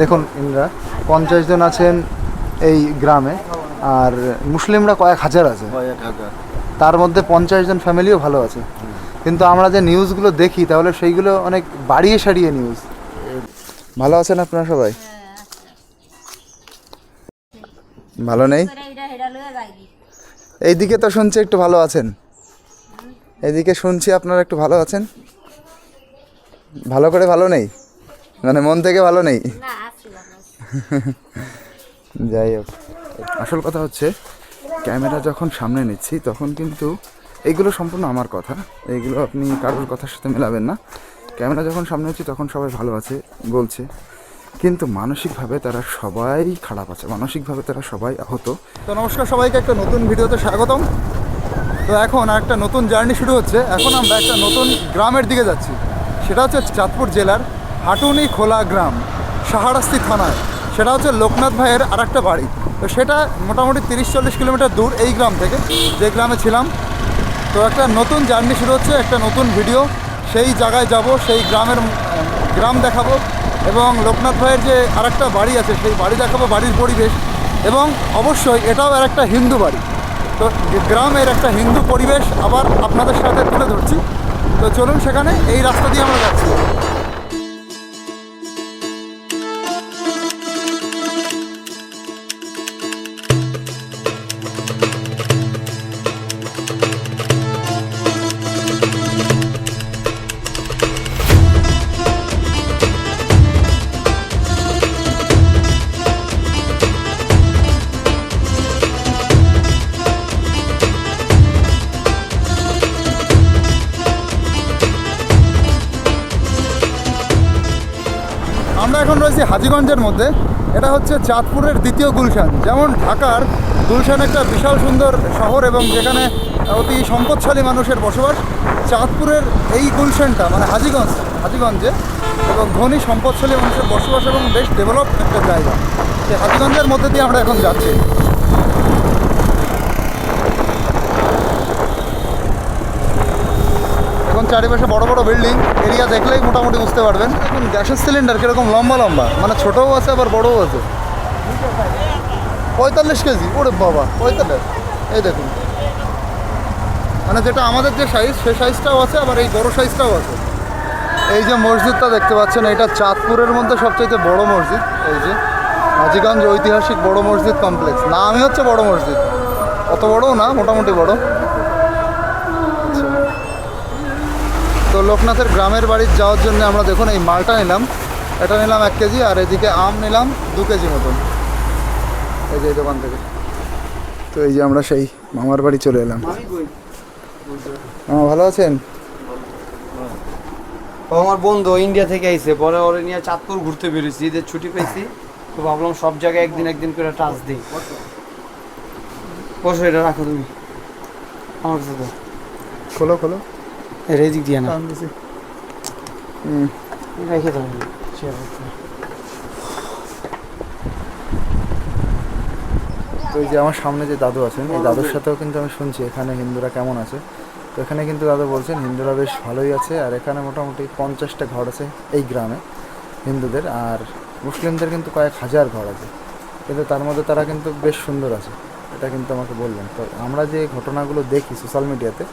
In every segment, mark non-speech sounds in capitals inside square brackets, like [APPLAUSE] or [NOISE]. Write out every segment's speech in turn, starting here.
দেখুন ইন্দ্রা পঞ্চাশ জন আছেন এই গ্রামে আর মুসলিমরা কয়েক হাজার আছে। তার মধ্যে পঞ্চাশ জন ফ্যামিলিও ভালো আছে। কিন্তু আমরা যে নিউজগুলো দেখি তাহলে সেইগুলো অনেক বাড়িয়ে সারিয়ে নিউজ। ভালো আছেন আপনারা সবাই? ভালো নেই? এইদিকে তো শুনছি একটু ভালো আছেন। এইদিকে শুনছি আপনারা একটু ভালো আছেন। ভালো করে ভালো নেই? মানে মন থেকে ভালো নেই? যাই হোক। আসল কথা হচ্ছে, ক্যামেরা যখন সামনে নিচ্ছি, তখন কিন্তু এইগুলো সম্পূর্ণ আমার কথা। এইগুলো আপনি কারোর কথার সাথে মেলাবেন না। ক্যামেরা যখন সামনে হচ্ছে তখন সবাই ভালো আছে, বলছে। কিন্তু মানসিকভাবে তারা সবাই খারাপ আছে। মানসিকভাবে তারা সবাই আহত। তো নমস্কার সবাইকে, একটা নতুন ভিডিওতে স্বাগতম। তো এখন একটা নতুন জার্নি শুরু হচ্ছে। এখন আমরা একটা নতুন গ্রামের দিকে যাচ্ছি। সেটা হচ্ছে চাঁদপুর জেলার হাটুনি খোলা গ্রাম, সাহারাস্তি থানায়। সেটা হচ্ছে লোকনাথ ভাইয়ের আর একটা বাড়ি। তো সেটা মোটামুটি তিরিশ চল্লিশ কিলোমিটার দূর এই গ্রাম থেকে, যে গ্রামে ছিলাম। তো একটা নতুন জার্নি শুরু হচ্ছে, একটা নতুন ভিডিও। সেই জায়গায় যাব, সেই গ্রামের, গ্রাম দেখাবো এবং লোকনাথ ভাইয়ের যে আরেকটা বাড়ি আছে, সেই বাড়ি দেখাবো বাড়ির পরিবেশ এবং অবশ্যই এটাও আর একটা হিন্দু বাড়ি। তো গ্রামের একটা হিন্দু পরিবেশ আবার আপনাদের সাথে তুলে ধরছি। তো চলুন সেখানে এই রাস্তা দিয়ে আমরা যাচ্ছি। হাজিগঞ্জের মধ্যে, এটা হচ্ছে চাঁদপুরের দ্বিতীয় গুলশান। যেমন ঢাকার গুলশান একটা বিশাল সুন্দর শহর এবং যেখানে অতি সম্পদশালী মানুষের বসবাস, চাঁদপুরের এই গুলশানটা মানে হাজিগঞ্জ, হাজিগঞ্জে এবং ধনী সম্পদশালী মানুষের বসবাস এবং বেশ ডেভেলপ একটা জায়গা। সেই হাজিগঞ্জের মধ্যে দিয়ে আমরা এখন যাচ্ছি। চারিপাশে বড় বড় বিল্ডিং, এরিয়া দেখলেই মোটামুটি বুঝতে পারবেন। এখন গ্যাসের সিলিন্ডার কীরকম লম্বা লম্বা মানে ছোটও আছে, আবার বড়ও আছে। পঁয়তাল্লিশ কেজি, ওরে বাবা, পঁয়তাল্লিশ। এই দেখুন। মানে যেটা আমাদের যে সাইজ সে সাইজটাও আছে, আবার এই বড় সাইজটাও আছে। এই যে মসজিদটা দেখতে পাচ্ছেন, এটা চাঁদপুরের মধ্যে সবচেয়ে বড় মসজিদ। এই যে হাজিগঞ্জ ঐতিহাসিক বড় মসজিদ কমপ্লেক্স নামই হচ্ছে বড় মসজিদ। অত বড়ও না, মোটামুটি বড়। তো লোকনাথের গ্রামের বাড়ি যাওয়ার জন্য আমরা দেখুন এই মালটা নিলাম। এটা নিলাম এক কেজি আর এদিকে আম নিলাম দু কেজি মতন। এই যে এই দোকান থেকে। তো এই যে আমরা সেই মামার বাড়ি চলে এলাম। মামা ভালো আছেন? আমার বন্ধু ইন্ডিয়া থেকে আইছে। পরে ওরে নিয়ে চাঁদপুর ঘুরতে বেরিয়েছি ঈদের ছুটি পেয়েছি তো ভাবলাম সব জায়গায় একদিন একদিন করে টাচ দিই। বসো এটা রাখো তুমি। আমার কাছে খোলো খোলো। এর এই দিক দিয়ে না। রেখে দাও। তো এই যে আমার সামনে যে দাদু আছেন এই দাদুর সাথেও কিন্তু আমি শুনছি এখানে হিন্দুরা কেমন আছে? তো এখানে কিন্তু দাদু বলছেন হিন্দুরা বেশ ভালোই আছে আর এখানে মোটামুটি পঞ্চাশটা ঘর আছে এই গ্রামে হিন্দুদের আর মুসলিমদের কিন্তু কয়েক হাজার ঘর আছে। কিন্তু তার মধ্যে তারা কিন্তু বেশ সুন্দর আছে এটা কিন্তু আমাকে বললেন। তো আমরা যে ঘটনাগুলো দেখি সোশ্যাল মিডিয়াতে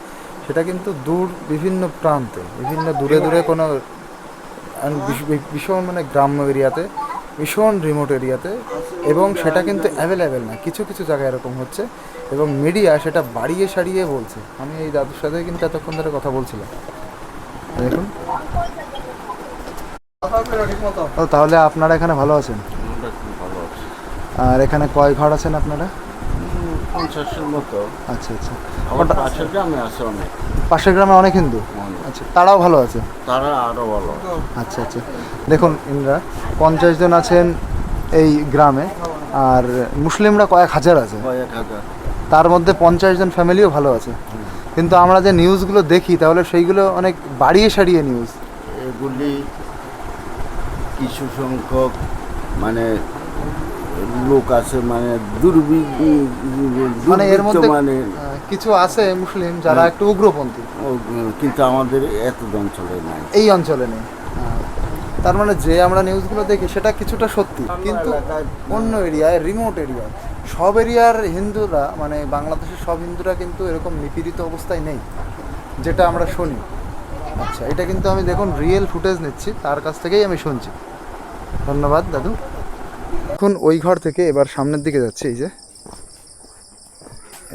সেটা কিন্তু দূর বিভিন্ন প্রান্তে বিভিন্ন দূরে দূরে কোনো ভীষণ মানে গ্রাম্য এরিয়াতে ভীষণ রিমোট এরিয়াতে এবং সেটা কিন্তু অ্যাভেলেবেল না। কিছু কিছু জায়গায় এরকম হচ্ছে এবং মিডিয়া সেটা বাড়িয়ে সারিয়ে বলছে। আমি এই দাদুর সাথে কিন্তু এতক্ষণ ধরে কথা বলছিলাম। দেখুন। ও তাহলে আপনারা এখানে ভালো আছেন? আর এখানে কয় ঘর আছেন আপনারা? পঞ্চাশের মতো। আচ্ছা আচ্ছা। আমার পাশের গ্রামে আছে অনেক। পাশের গ্রামে অনেক হিন্দু? আচ্ছা তারাও ভালো আছে? তারা আরও ভালো আচ্ছা আচ্ছা। দেখুন ইন্দ্রা পঞ্চাশ জন আছেন এই গ্রামে আর মুসলিমরা কয়েক হাজার আছে। কয়েক হাজার। তার মধ্যে পঞ্চাশ জন ফ্যামিলিও ভালো আছে। কিন্তু আমরা যে নিউজগুলো দেখি তাহলে সেইগুলো অনেক বাড়িয়ে সারিয়ে নিউজ এগুলি কিছু সংখ্যক মানে লোক আছে মানে মানে এর মধ্যে মানে কিছু আছে মুসলিম যারা একটু উগ্রপন্থী? কিন্তু আমাদের এত অঞ্চলে নাই। এই অঞ্চলে নেই। তার মানে যে আমরা নিউজগুলো দেখি সেটা কিছুটা সত্যি। কিন্তু অন্য এরিয়ায় রিমোট এরিয়ায় সব এরিয়ার হিন্দুরা মানে বাংলাদেশের সব হিন্দুরা কিন্তু এরকম নিপীড়িত অবস্থায় নেই যেটা আমরা শুনি। আচ্ছা এটা কিন্তু আমি দেখুন রিয়েল ফুটেজ নিচ্ছি তার কাছ থেকেই আমি শুনছি। ধন্যবাদ দাদু। এখন ওই ঘর থেকে এবার সামনের দিকে যাচ্ছে এই যে।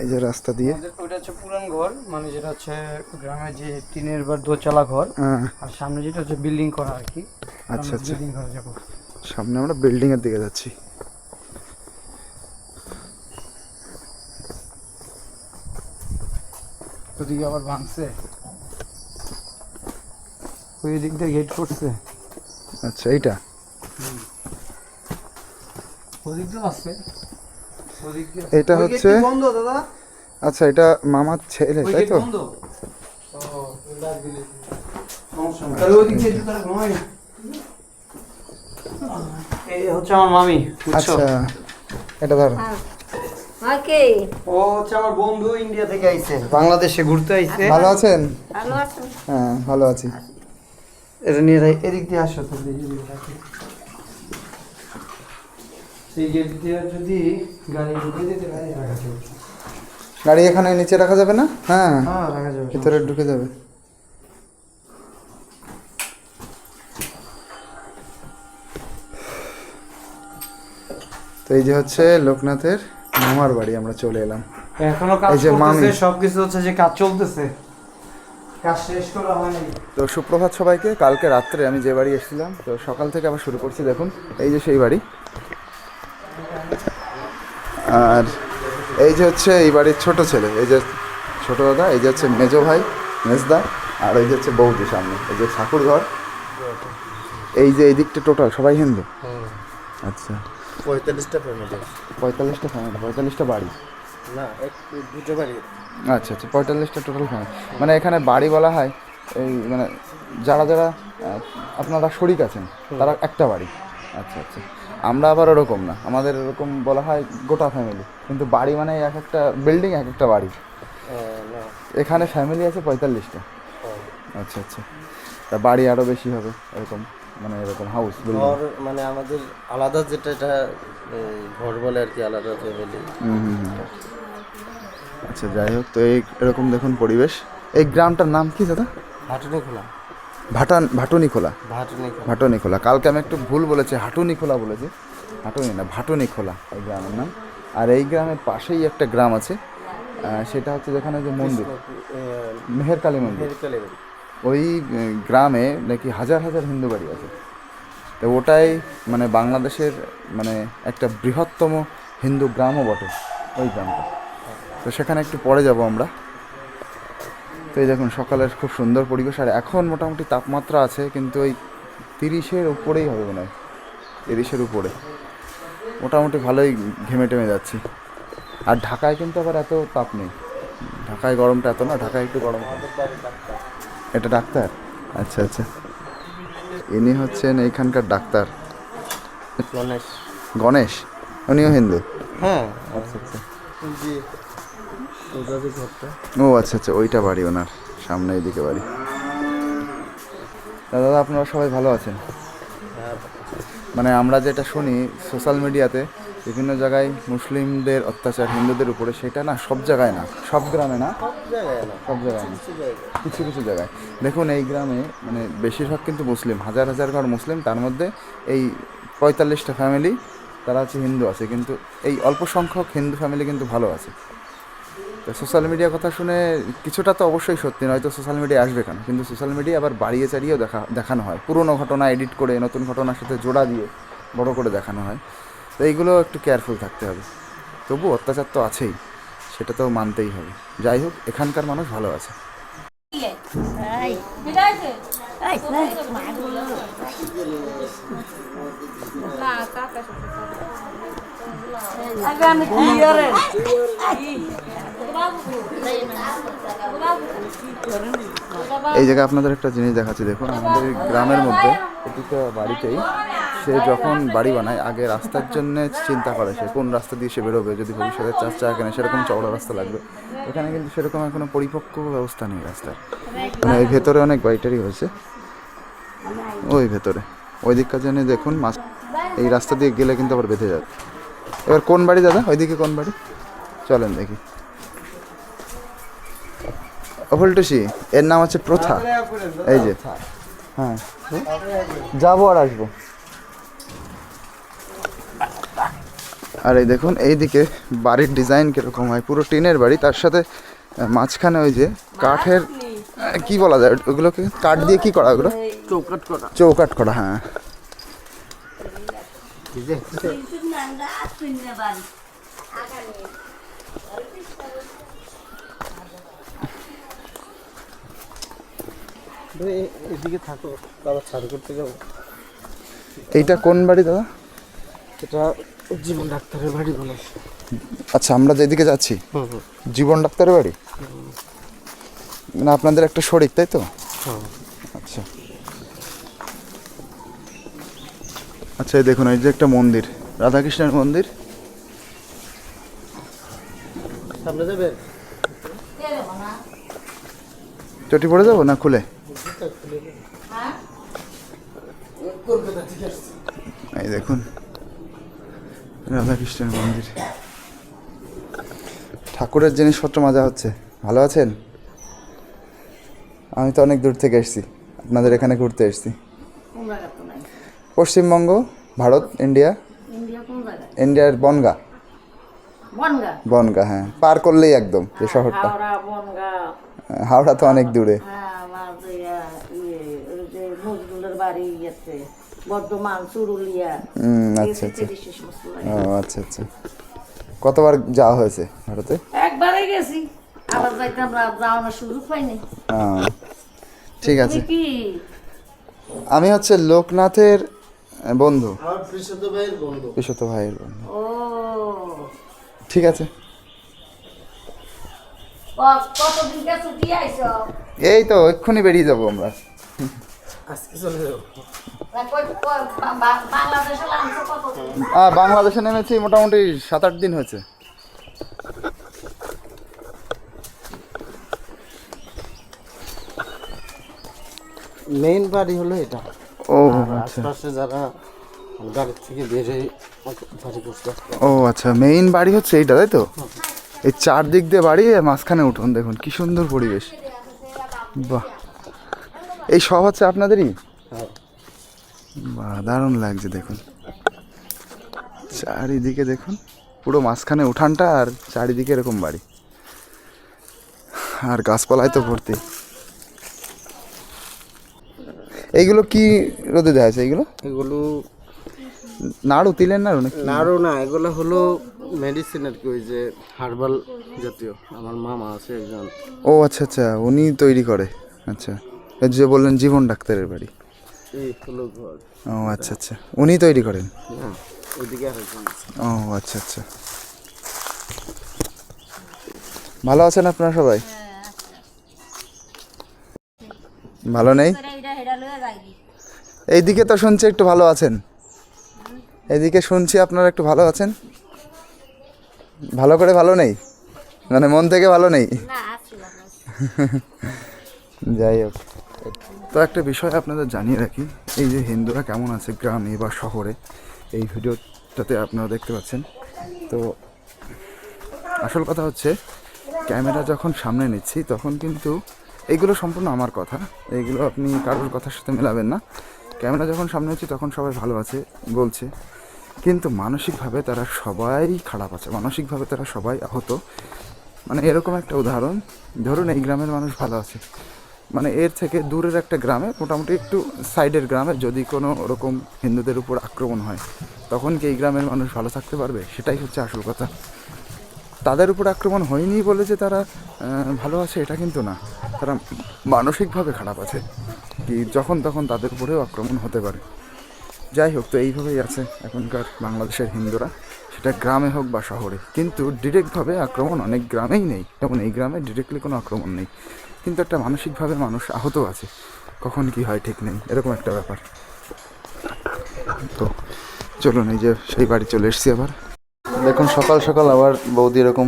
এই যে রাস্তা দিয়ে। ওইটা হচ্ছে পুরান ঘর মানে যেটা হচ্ছে গ্রামে যে টিনের বা দোতলা ঘর হ্যাঁ, আর সামনে যেটা হচ্ছে বিল্ডিং করা আর কি। আচ্ছা আচ্ছা। বিল্ডিং ঘরে যাব। সামনে আমরা বিল্ডিং এর দিকে যাচ্ছি। ওদিকে আবার ভাঙছে। ওই দিক দিয়ে গেট করছে। আচ্ছা এইটা ওদিক দিয়ে আছে ওদিক দিয়ে এটা হচ্ছে- gate কি বন্ধ দাদা। আচ্ছা এটা মামার ছেলে তাই তো? হচ্ছে আমার মামি আচ্ছা এটা ধরো। ও হচ্ছে আমার বন্ধু ইন্ডিয়া থেকে আইছে বাংলাদেশে ঘুরতে আইছে। ভালো আছেন? ভালো আছেন হ্যাঁ ভালো আছি। এটা নিয়ে এদিক দিয়ে আসো তো গেট দিয়ে যদি গাড়ি ঢুকে দিতে গাড়ি রাখা যাবে। গাড়ি এখানে নিচে রাখা যাবে না? হ্যাঁ। হ্যাঁ রাখা যাবে ভিতরে ঢুকে যাবে। তো এই যে হচ্ছে লোকনাথের মামার বাড়ি আমরা চলে এলাম। এখনও কাজ এই যে মামি। চলতেছে সবকিছু হচ্ছে যে কাজ চলতেছে। কাজ শেষ করা হয়নি। তো সুপ্রভাত সবাইকে কালকে রাত্রে আমি যে বাড়ি এসেছিলাম তো সকাল থেকে আবার শুরু করছি দেখুন এই যে সেই বাড়ি। আর এই যে হচ্ছে এই বাড়ির ছোট ছেলে এই যে ছোটো দাদা এই যে হচ্ছে মেজো ভাই মেজদা আর এই যে হচ্ছে বৌদি সামনে এই যে ঠাকুর ঘর। এই যে এই দিকটা টোটাল সবাই হিন্দু? আচ্ছা। পঁয়তাল্লিশটা ফ্যামিলি পঁয়তাল্লিশটা ফ্যামিলি পঁয়তাল্লিশটা বাড়ি? না দুটো বাড়ি। আচ্ছা আচ্ছা পঁয়তাল্লিশটা টোটাল ফ্যামিলি মানে এখানে বাড়ি বলা হয় এই মানে যারা যারা আপনারা শরিক আছেন তারা একটা বাড়ি। আচ্ছা আচ্ছা। আমরা আবার ওরকম না। আমাদের এরকম বলা হয় গোটা ফ্যামিলি কিন্তু বাড়ি মানে এক একটা বিল্ডিং এক একটা বাড়ি। এখানে ফ্যামিলি আছে পঁয়তাল্লিশটা। আচ্ছা আচ্ছা। তা বাড়ি আরও বেশি হবে এরকম মানে এরকম হাউস ঘর মানে আমাদের আলাদা যেটা এটা ঘর বলে আর কি আলাদা ফ্যামিলি আচ্ছা যাই হোক তো এই এরকম দেখুন পরিবেশ। এই গ্রামটার নাম কি দাদা? ভাটুনি খোলা ভাটান ভাটুনি খোলা? ভাটুনি খোলা। কালকে আমি একটু ভুল বলেছি হাটুনি খোলা বলেছি। হাটুনি না ভাটনি খোলা এই গ্রামের নাম। আর এই গ্রামের পাশেই একটা গ্রাম আছে সেটা হচ্ছে যেখানে যে মন্দির মেহের কালী মন্দির। ওই গ্রামে নাকি হাজার হাজার হিন্দু বাড়ি আছে। তো ওটাই মানে বাংলাদেশের মানে একটা বৃহত্তম হিন্দু গ্রামও বটে ওই গ্রামটা। তো সেখানে একটু পরে যাব আমরা। তো এই দেখুন সকালের খুব সুন্দর পরিবেশ। আর এখন মোটামুটি তাপমাত্রা আছে কিন্তু ওই তিরিশের উপরেই হবে মনে হয়। তিরিশের উপরে। মোটামুটি ভালোই ঘেমে টেমে যাচ্ছি। আর ঢাকায় কিন্তু আবার এত তাপ নেই। ঢাকায় গরমটা এত না ঢাকায় একটু গরম এটা ডাক্তার? আচ্ছা আচ্ছা। ইনি হচ্ছেন এইখানকার ডাক্তার। গণেশ। গণেশ? উনিও হিন্দু? হ্যাঁ। আচ্ছা আচ্ছা। জি। ও আচ্ছা আচ্ছা ওইটা বাড়ি ওনার সামনে এইদিকে বাড়ি। দাদা আপনারা সবাই ভালো আছেন? মানে আমরা যেটা শুনি সোশ্যাল মিডিয়াতে বিভিন্ন জায়গায় মুসলিমদের অত্যাচার হিন্দুদের উপরে সেটা না সব জায়গায় না সব গ্রামে না? সব জায়গায় না। কিছু কিছু জায়গায়। দেখুন এই গ্রামে মানে বেশিরভাগ কিন্তু মুসলিম হাজার হাজার ঘর মুসলিম তার মধ্যে এই পঁয়তাল্লিশটা ফ্যামিলি তারা হচ্ছে হিন্দু আছে কিন্তু এই অল্প সংখ্যক হিন্দু ফ্যামিলি কিন্তু ভালো আছে। তো সোশ্যাল মিডিয়ার কথা শুনে কিছুটা তো অবশ্যই সত্যি নয়তো সোশ্যাল মিডিয়া আসবে কেন কিন্তু সোশ্যাল মিডিয়া আবার বাড়িয়ে চাড়িয়েও দেখা দেখানো হয় পুরনো ঘটনা এডিট করে নতুন ঘটনার সাথে জোড়া দিয়ে বড় করে দেখানো হয় তো এইগুলো একটু কেয়ারফুল থাকতে হবে তবু অত্যাচার তো আছেই সেটা তো মানতেই হবে যাই হোক এখানকার মানুষ ভালো আছে এই এই জায়গায় আপনাদের একটা জিনিস দেখাচ্ছি, দেখুন, আমাদের গ্রামের মধ্যে প্রতিটা বাড়িতেই সে যখন বাড়ি বানায়, আগে রাস্তার জন্য চিন্তা করে সে, কোন রাস্তা দিয়ে সে বেরোবে, যদি ভবিষ্যতে চার চাকা কেনে, সেরকম চওড়া রাস্তা লাগবে। এখানে কিন্তু সেরকম এখনও পরিপক্ক ব্যবস্থা নেই রাস্তার মানে এই ভেতরে অনেক বাড়িটারি হয়েছে। ওই ভেতরে। ওই দিককার জন্য দেখুন, মাছ এই রাস্তা দিয়ে গেলে কিন্তু আবার বেঁধে যাবে। এবার কোন বাড়ি দাদা? ওইদিকে কোন বাড়ি? চলেন দেখি। অফুলটুসি এর নাম হচ্ছে প্রথা। এই যে। হ্যাঁ। যাব আর আসব। আর এই দেখুন এইদিকে বাড়ির ডিজাইন কীরকম হয়। পুরো টিনের বাড়ি তার সাথে মাঝখানে ওই যে কাঠের কি বলা যায় ওগুলোকে? কাঠ দিয়ে কি করা ওগুলো? চৌকাট করা। চৌকাঠ করা হ্যাঁ। এদিকে থাকো তারা ছাড় করতে যাব। এইটা কোন বাড়ি দাদা? এটা জীবন ডাক্তারের বাড়ি বলে। আচ্ছা আমরা যেদিকে যাচ্ছি হুম হুম। জীবন ডাক্তারের বাড়ি? মানে আপনাদের একটা শরিক তাই তো? আচ্ছা। আচ্ছা এই দেখুন এই যে একটা মন্দির রাধাকৃষ্ণের মন্দির। সামনে চটি পড়ে যাব না খুলে? এই দেখুন রাধাকৃষ্ণের মন্দির। ঠাকুরের জিনিসপত্র মজা হচ্ছে। ভালো আছেন? আমি তো অনেক দূর থেকে এসেছি। আপনাদের এখানে ঘুরতে এসেছি। পশ্চিমবঙ্গ ভারত ইন্ডিয়া? ইন্ডিয়ার বনগা। বনগা? হ্যাঁ। পার করলেই একদম যে শহরটা। হাওড়া তো অনেক দূরে। হ্যাঁ ইয়ে, আচ্ছা আচ্ছা। ও আচ্ছা আচ্ছা। কতবার যাওয়া হয়েছে ভারতে? একবারে গেছি। আবার যাইতে আমরা যাওয়ানোর সুযোগ পাইনি। ঠিক আছে। আমি হচ্ছে লোকনাথের বন্ধু। আমার ভাইয়ের বন্ধু। ঠিক আছে। ক- কতদিন কে ছুটি আইছ? এই তো এক্ষুনি বেরিয়ে যাব আমরা। বাংলাদেশে নেমেছি মোটামুটি সাত আট দিন হয়েছে। মেইন বাড়ি হলো এটা। ও আচ্ছা। আশপাশে যারা গাড়ি থেকে বেরে বাড়ি করতে ও আচ্ছা মেইন বাড়ি হচ্ছে এইটা তাই তো? এই চারদিক দিয়ে বাড়ি মাঝখানে উঠোন দেখুন কি সুন্দর পরিবেশ। বাহ। এই সব হচ্ছে আপনাদেরই? হ্যাঁ। বাহ দারুণ লাগছে দেখুন। চারিদিকে দেখুন পুরো মাঝখানে উঠানটা আর চারিদিকে এরকম বাড়ি। আর গাছপালায় তো ভর্তি। এইগুলো কি রোদে দেওয়া আছে এইগুলো? এগুলো নাড়ু তিলের নাড়ু নাকি? নাড়ু না এগুলো হলো মেডিসিন আর কি ওই যে হার্বাল জাতীয়। আমার মামা আছে একজন। ও আচ্ছা আচ্ছা উনি তৈরি করে। আচ্ছা এই যে বললেন জীবন ডাক্তারের বাড়ি। এই হলো ঘর। ও আচ্ছা আচ্ছা উনি তৈরি করেন? হ্যাঁ ওইদিকে আরেকজন আছে। ও আচ্ছা আচ্ছা। ভালো আছেন আপনারা সবাই? ভালো নেই? এইদিকে তো শুনছি একটু ভালো আছেন। এইদিকে শুনছি আপনারা একটু ভালো আছেন। ভালো করে ভালো নেই? মানে মন থেকে ভালো নেই? [LAUGHS] যাই হোক। তো একটা বিষয় আপনাদের জানিয়ে রাখি। এই যে হিন্দুরা কেমন আছে গ্রামে বা শহরে এই ভিডিওটাতে আপনারা দেখতে পাচ্ছেন। তো আসল কথা হচ্ছে ক্যামেরা যখন সামনে নিচ্ছি তখন কিন্তু এইগুলো সম্পূর্ণ আমার কথা। এইগুলো আপনি কারোর কথার সাথে মেলাবেন না। ক্যামেরা যখন সামনে হচ্ছে, তখন সবাই ভালো আছে, বলছে। কিন্তু মানসিকভাবে তারা সবাই খারাপ আছে। মানসিকভাবে তারা সবাই আহত। মানে এরকম একটা উদাহরণ। ধরুন এই গ্রামের মানুষ ভালো আছে। মানে এর থেকে দূরের একটা গ্রামে, মোটামুটি একটু সাইডের গ্রামে, যদি কোনো ওরকম হিন্দুদের উপর আক্রমণ হয়, তখন কি এই গ্রামের মানুষ ভালো থাকতে পারবে? সেটাই হচ্ছে আসল কথা। তাদের উপর আক্রমণ হয়নি বলে যে তারা ভালো আছে, এটা কিন্তু না। তারা মানসিকভাবে খারাপ আছে, কি যখন তখন তাদের উপরেও আক্রমণ হতে পারে। যাই হোক, তো এইভাবেই আছে এখনকার বাংলাদেশের হিন্দুরা, সেটা গ্রামে হোক বা শহরে। কিন্তু ডিরেক্টভাবে আক্রমণ অনেক গ্রামেই নেই। যেমন এই গ্রামে ডিরেক্টলি কোনো আক্রমণ নেই। কিন্তু একটা মানসিকভাবে মানুষ আহত আছে, কখন কি হয় ঠিক নেই, এরকম একটা ব্যাপার। তো চলুন, এই যে সেই বাড়ি চলে এসেছি আবার। দেখুন সকাল সকাল আবার বৌদি এরকম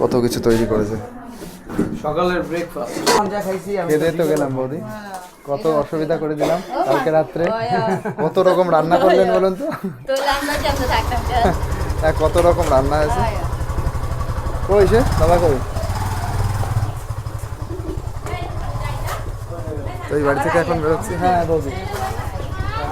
কত কিছু তৈরি করেছে। সকালের ব্রেকফাস্ট যা খাইছি আমি। খেতে তো গেলাম বৌদি। কত অসুবিধা করে দিলাম কালকে রাত্রে। কত রকম রান্না করলেন বলুন তো? হ্যাঁ, কত রকম রান্না আছে? কই সে? দাদা কই? তো এই বাড়ি থেকে এখন বেরোচ্ছি। হ্যাঁ বৌদি।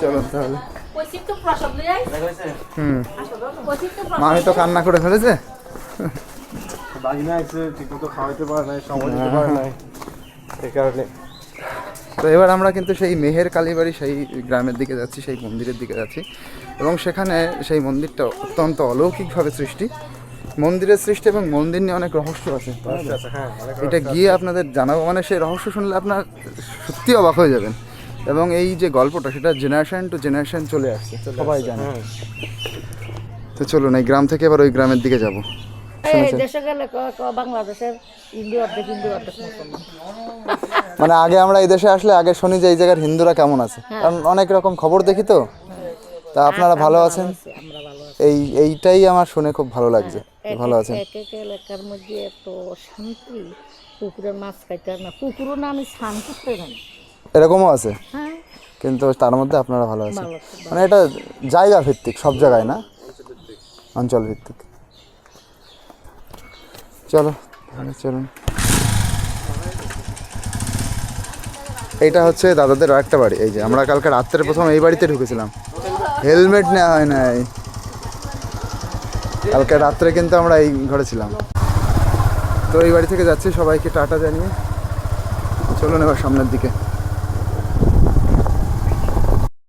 চলো তাহলে। হুম। মামি তো কান্না করে ফেলেছে? বাগিনা আছে ঠিক মতো খাওয়াইতে পারে নাই সময় দিতে পারে নাই। এই কারণে। তো এবার আমরা কিন্তু সেই মেহের কালীবাড়ি সেই গ্রামের দিকে যাচ্ছি সেই মন্দিরের দিকে যাচ্ছি। এবং সেখানে সেই মন্দিরটা অত্যন্ত অলৌকিকভাবে সৃষ্টি। মন্দিরের সৃষ্টি এবং মন্দির নিয়ে অনেক রহস্য আছে। হ্যাঁ এটা গিয়ে আপনাদের জানাব মানে সেই রহস্য শুনলে আপনার সত্যি অবাক হয়ে যাবেন। এবং এই যে গল্পটা সেটা জেনারেশন টু জেনারেশন চলে আসছে সবাই জানে। তো চলুন এই গ্রাম থেকে এবার ওই গ্রামের দিকে যাব। দেশে গেলে বাংলাদেশের মানে আগে আমরা এই দেশে আসলে আগে শুনি যে এই জায়গার হিন্দুরা কেমন আছে। কারণ অনেক রকম খবর দেখি তো। তা আপনারা ভালো আছেন? আমরা ভালো আছি। এই এইটাই আমার শুনে খুব ভালো লাগছে। ভালো আছেন? এক এক এলাকার মধ্যে এত শান্তি পুকুরের মাছ খাইতে না। পুকুরও না আমি স্নান করতে জানি। এরকমও আছে। হ্যাঁ। কিন্তু তার মধ্যে আপনারা ভালো আছেন। মানে এটা জায়গা ভিত্তিক সব জায়গায় না? অঞ্চল ভিত্তিক। চলো চলুন। এইটা হচ্ছে দাদাদের আরেকটা বাড়ি। এই যে আমরা কালকে রাত্রে প্রথম এই বাড়িতে ঢুকেছিলাম। হেলমেট নেওয়া হয় নাই। কালকে রাত্রে কিন্তু আমরা এই ঘরে ছিলাম। তো এই বাড়ি থেকে যাচ্ছি। সবাইকে টাটা জানিয়ে। চলুন এবার সামনের দিকে।